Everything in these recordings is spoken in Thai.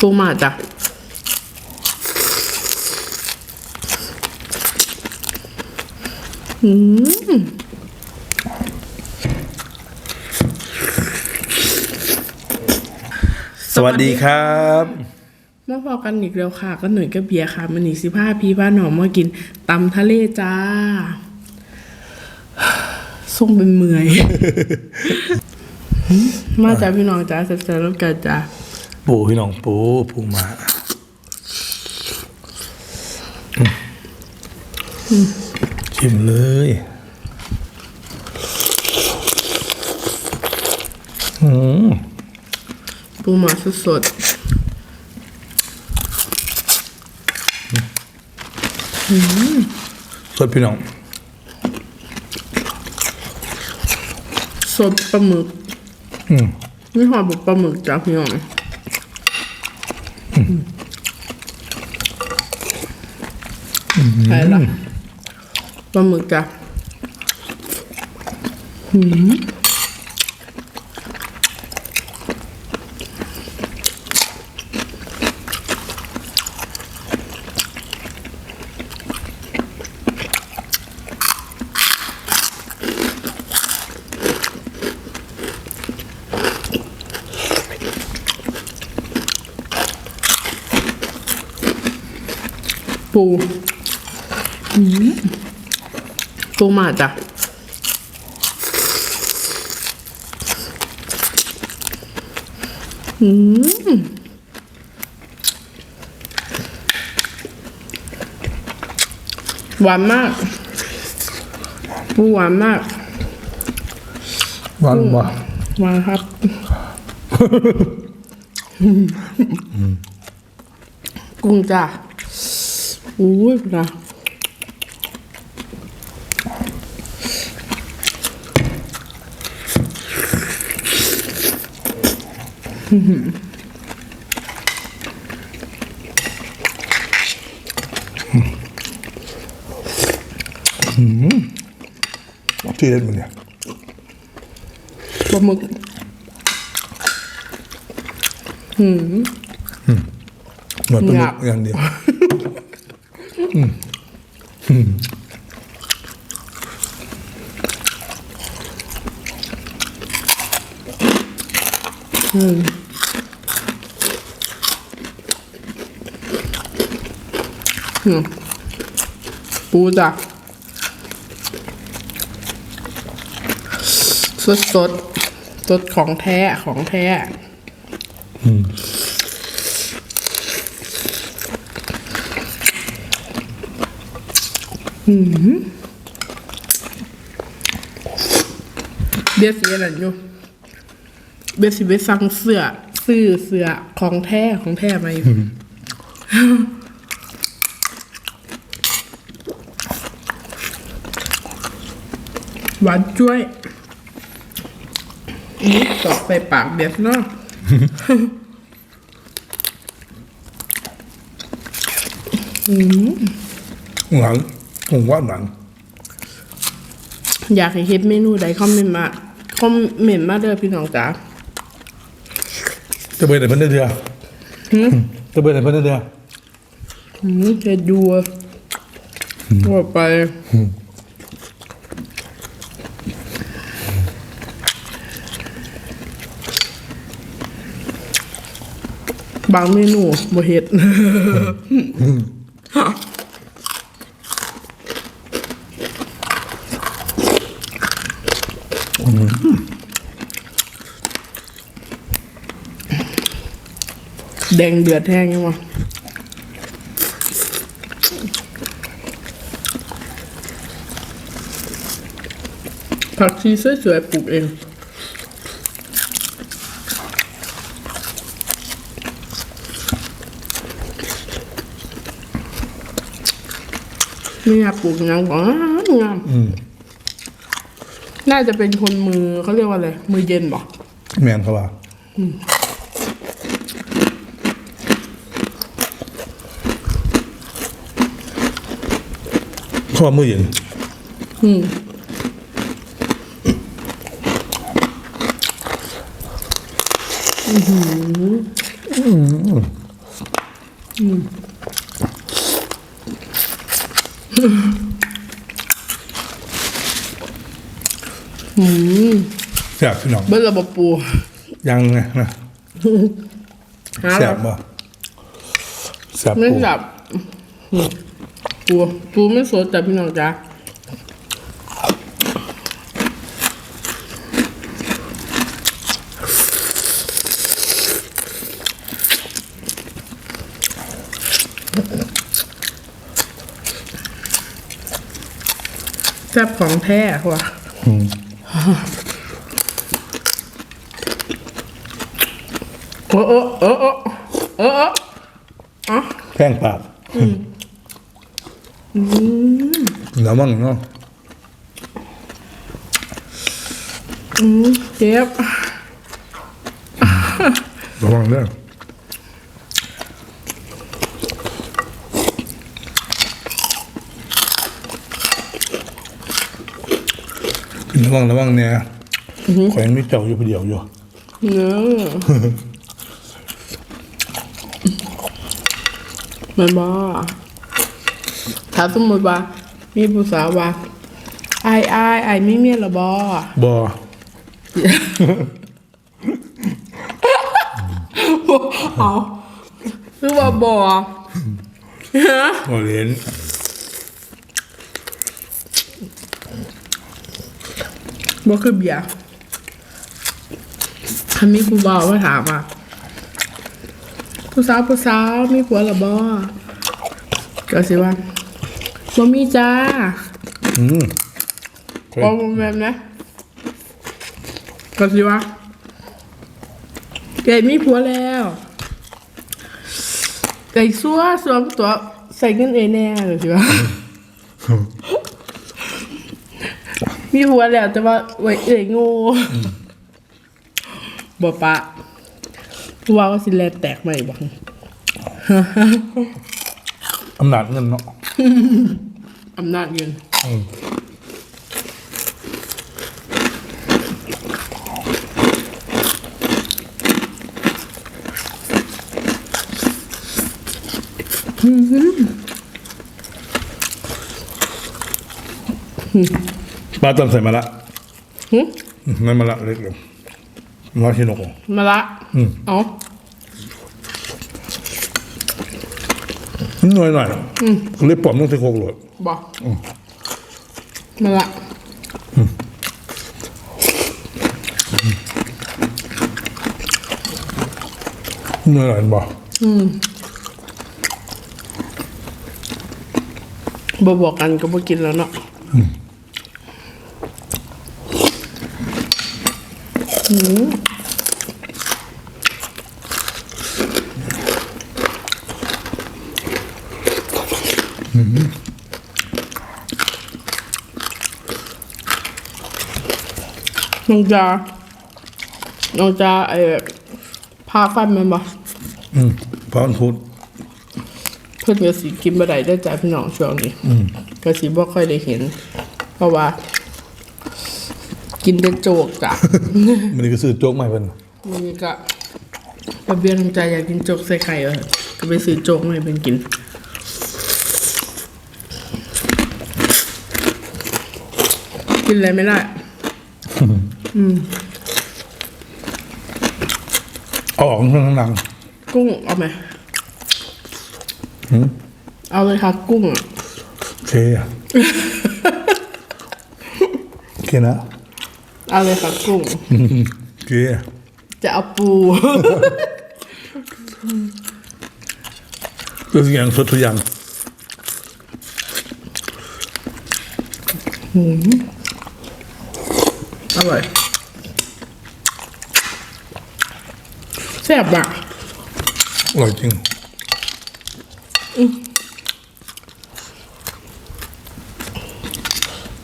ปูมาจ้ะสวัสดีครับมาพอกันอีกแล้วค่ะ ก็หน่อยก็เบียร์ค่ะ มันหนีสิผ้าพี่บ้านหนอมมากินตำทะเลจ้าส่งเป็นเมื่อย มาจากพี่น้องจ้าเสร็จแล้วกันจ้าปูพี่น้องปูปูมาชิมเลยอืมปูหมาสดสดพี่น้องๆสดปลาหมึกอืม นี่หอบุกปลาหมึกจ้าพี่น้องใช่ละปลาหมึกจ้ะปูอืม ปูมาจ้ะอืมหวานมากปูหวานมาก หวานบ่หวานครับ กุ้งจ้ะ อุ้ยนะที่เด็ดมันเนี่ยปลาหมึกเหมือนปลาหมึหยาบกอย่างเดียว ปูจ้ะสดสดสดของแท้ของแท้ เบียร์สีอะไรอยู่ เบียร์สีไปสั่งเสื้อซื้อเสื้อของแท้ของแท้มาอยู่หวานจ้วยนี่ตอกใส่ปากเบียร์เนาะหลัง ผมว่าหลัง อยากให้เฮ็ดเมนูใดคอมเมนต์มาคอมเมนต์มาเด้อพี่น้องจ๋าจะเบิดไหนเพิ่นได้เดือจะเบิดไหนเพิ่นได้เดือหืมเฮ็ดอยู่อะว่าไปบางเมนูบ่เฮ็ด แดงเดือดแห้งยังวะผักชีสวยๆปลูกเองนี่ยปลูกงามกว่างาม น่าจะเป็นคนมือเขาเรียกว่าอะไร มือเย็นบอกแมนเขาว่าเขาว่ามือเย็นม แซ่บพี่น้องเบิ้ลระบบปูยังไงนะหาแซ่แล้บวบ่แซ่บไม่ปูจับปูปูไม่สดแต่พี่น้องจ้าแซ่บของแท้ว่ะ โอ้โอ้โอ้โอ้โอ้โอ้แข้งปากแล้วมั่งเนาะอืมเจ็บระวังเด้อ ระวังระวังเนี่ยข่อยยังไม่เจ้าอยู่ผู้เดียวอยู่เนื้อมันบ้าถ้าสมมติว่า มีผู้สาวว่าไอ้ไอ้ไอ้ไม่เมียหรอบอบอเอาคือว่าบอฮะบอเล่น บ่คือเบียร์คันมีผู้บ่าวมาถามอะผู้สาวผู้สาวมีผัวหรอบอก็สิว่าบ่มีจ้าอืมข่อยโอ้แบบนะก็สิว่าเกดมีผัวแล้วไก่ซัวสวมตัวใส่เงินเอแน่เลยสิว่า มีผัวแล้วแต่ว่าไว้เอ่ยโง่บ่ปะผู้ว่าว่าสิแลแตกใหม่บังอำนาจเงินเนาะอำนาจเงินอืม ปลาตำใส่มาละหึอืมนั่นมาละเล็กลงร้อยชิโนกมาละอืม เอาหน่อยหน่อยเล็บปอมต้องใส่โคกเลยบอกมาละหน่อยหน่อยบอกบ่บอกกันก็บ่กินแล้วเนาะ หืมน้องจาน้องจาไอ้พาฟันแมันบ่อืมพร้อมพูดเพิ่นก็สิกินบ่ได้ได้อจ้ะพี่น้องช่วงนี้ก็สิบ่ค่อยได้เห็น เพราะว่า กินเป็นโจกจ้ะ มันนี่ก็ซื้อโจ๊กใหม่เพิ่นมันนี้ก็ระเบียงใจอยากกินโจกใส่ไข่เออก็ไปซื้อโจกมาให้เพิ่นกิน กินอะไรไม่ได้เอาออกข้างข้างหลัง กุ้งเอาไหมเอาเลยค่ะกุ้งอะ โอเคอะ โอเคนะ เอาเลยค่ะกุ้งโอเคอะจะเอาปูก็ทุกอย่างสดทุกอย่างอร่อยแซ่บอะ อร่อยจริง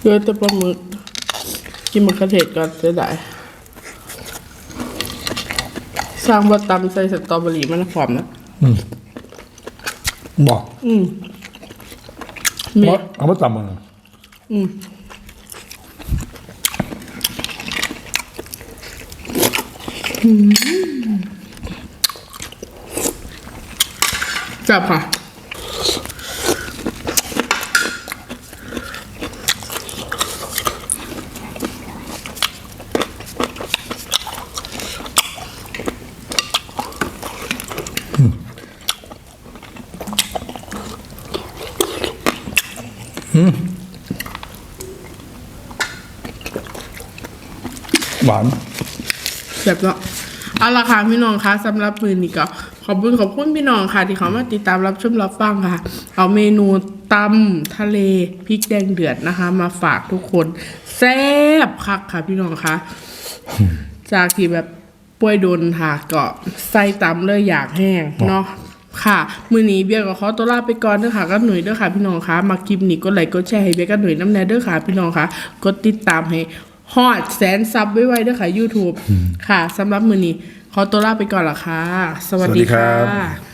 เยอะแต่ปลาหมึก กินมะเขือเทศก่อนเสได้ยสร้างว่าตำใส่สตรอเบอรี่มันหอมนะ อืมบอกอืมเยว่อามาตำมันเอืมจับค่ะ หวานแบบเนาะเอาละค่ะพี่น้องคะสำหรับมือนี้ก็ขอบคุณขอบคุณพี่น้องค่ะ ที่เขามาติดตามรับชมรับฟังค่ะ เอาเมนูตำทะเลพริกแดงเดือดนะคะ มาฝากทุกคนแซ่บคักค่ะพี่น้องคะจากที่แบบป่วยโดนค่ะก็ใส่ตำเลยอยากแห้งเนาะ ค่ะมือนี้เบียร์ก็ขอตัวลาไปก่อนเด้อค่ะกับหนุ่ยเด้อค่ะพี่น้องคะมาคลิปนี้ก็ไลค์กดแชร์ให้เบียร์กับหนุ่ยน้ำแน่เด้อค่ะพี่น้องคะกดติดตามให้ฮอดแสนซับไว้ไว้เด้อค่ะ YouTube ค่ะสำหรับมือนี้ขอตัวลาไปก่อนละค่ะ สวัสดีค่ะ